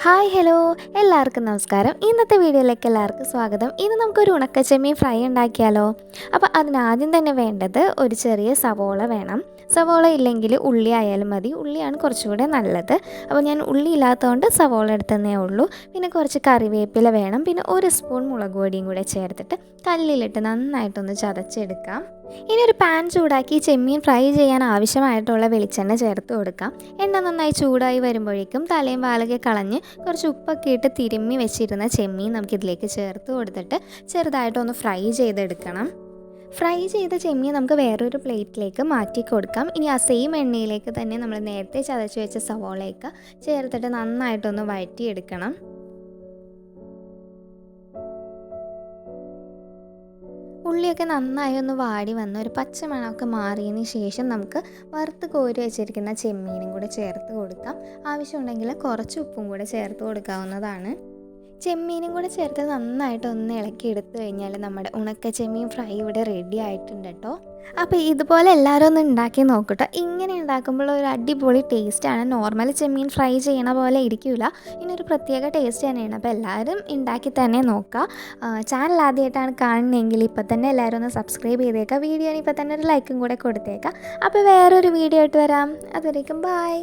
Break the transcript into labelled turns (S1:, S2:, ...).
S1: Hi hello. എല്ലാവർക്കും നമസ്കാരം. ഇന്നത്തെ വീഡിയോയിലേക്ക് എല്ലാവർക്കും സ്വാഗതം. ഇന്ന് നമുക്കൊരു ഉണക്കച്ചെമ്മീൻ ഫ്രൈ ഉണ്ടാക്കിയാലോ? അപ്പോൾ അതിനാദ്യം തന്നെ വേണ്ടത് ഒരു ചെറിയ സവോള വേണം. സവോള ഇല്ലെങ്കിൽ ഉള്ളി ആയാലും മതി. ഉള്ളിയാണ് കുറച്ചുകൂടെ നല്ലത്. അപ്പോൾ ഞാൻ ഉള്ളി ഇല്ലാത്തതുകൊണ്ട് സവോള എടുത്തതേ ഉള്ളൂ. പിന്നെ കുറച്ച് കറിവേപ്പില വേണം. പിന്നെ ഒരു സ്പൂൺ മുളക് പൊടിയും കൂടെ ചേർത്തിട്ട് കല്ലിലിട്ട് നന്നായിട്ടൊന്ന് ചതച്ചെടുക്കാം. ഇനി ഒരു പാൻ ചൂടാക്കി ചെമ്മീൻ ഫ്രൈ ചെയ്യാൻ ആവശ്യമായിട്ടുള്ള വെളിച്ചെണ്ണ ചേർത്ത് കൊടുക്കാം. എണ്ണ നന്നായി ചൂടായി വരുമ്പോഴേക്കും തലയും വാലകെ കളഞ്ഞ് കുറച്ച് ഉപ്പൊക്കെ ഇട്ട് തിരുമ്മി വെച്ചിരുന്ന ചെമ്മീൻ നമുക്കിതിലേക്ക് ചേർത്ത് കൊടുത്തിട്ട് ചെറുതായിട്ടൊന്ന് ഫ്രൈ ചെയ്തെടുക്കണം. ഫ്രൈ ചെയ്ത ചെമ്മീൻ നമുക്ക് വേറൊരു പ്ലേറ്റിലേക്ക് മാറ്റി കൊടുക്കാം. ഇനി ആ സെയിം എണ്ണയിലേക്ക് തന്നെ നമ്മൾ നേരത്തെ ചതച്ച് വെച്ച സവോളയൊക്കെ ചേർത്തിട്ട് നന്നായിട്ടൊന്ന് വഴറ്റിയെടുക്കണം. ഉള്ളിയൊക്കെ നന്നായി ഒന്ന് വാടി വന്ന് ഒരു പച്ചമണമൊക്കെ മാറിയതിന് ശേഷം നമുക്ക് വറുത്ത് കോരി വെച്ചിരിക്കുന്ന ചെമ്മീനും കൂടെ ചേർത്ത് കൊടുക്കാം. ആവശ്യമുണ്ടെങ്കിൽ കുറച്ച് ഉപ്പും കൂടെ ചേർത്ത് കൊടുക്കാവുന്നതാണ്. ചെമ്മീനും കൂടെ ചേർത്ത് നന്നായിട്ട് ഒന്ന് ഇളക്കി എടുത്തു കഴിഞ്ഞാൽ നമ്മുടെ ഉണക്ക ചെമ്മീൻ ഫ്രൈ ഇവിടെ റെഡി ആയിട്ടുണ്ട് കേട്ടോ അപ്പോൾ ഇതുപോലെ എല്ലാവരും ഒന്ന് ഉണ്ടാക്കി നോക്കട്ടോ. ഇങ്ങനെ ഉണ്ടാക്കുമ്പോൾ ഒരു അടിപൊളി ടേസ്റ്റാണ് നോർമൽ ചെമ്മീൻ ഫ്രൈ ചെയ്യണ പോലെ ഇരിക്കില്ല ഇതിനൊരു പ്രത്യേക ടേസ്റ്റ് തന്നെയാണ്. അപ്പോൾ എല്ലാവരും ഉണ്ടാക്കി തന്നെ നോക്കുക ചാനൽ ആദ്യമായിട്ടാണ് കാണുന്നതെങ്കിൽ ഇപ്പോൾ തന്നെ എല്ലാവരും ഒന്ന് സബ്സ്ക്രൈബ് ചെയ്തേക്കുക വീഡിയോന് ഇപ്പോൾ തന്നെ ഒരു ലൈക്കും കൂടെ കൊടുത്തേക്കാം. അപ്പോൾ വേറൊരു വീഡിയോ ആയിട്ട് വരാം. അതുവരേക്കും ബായ്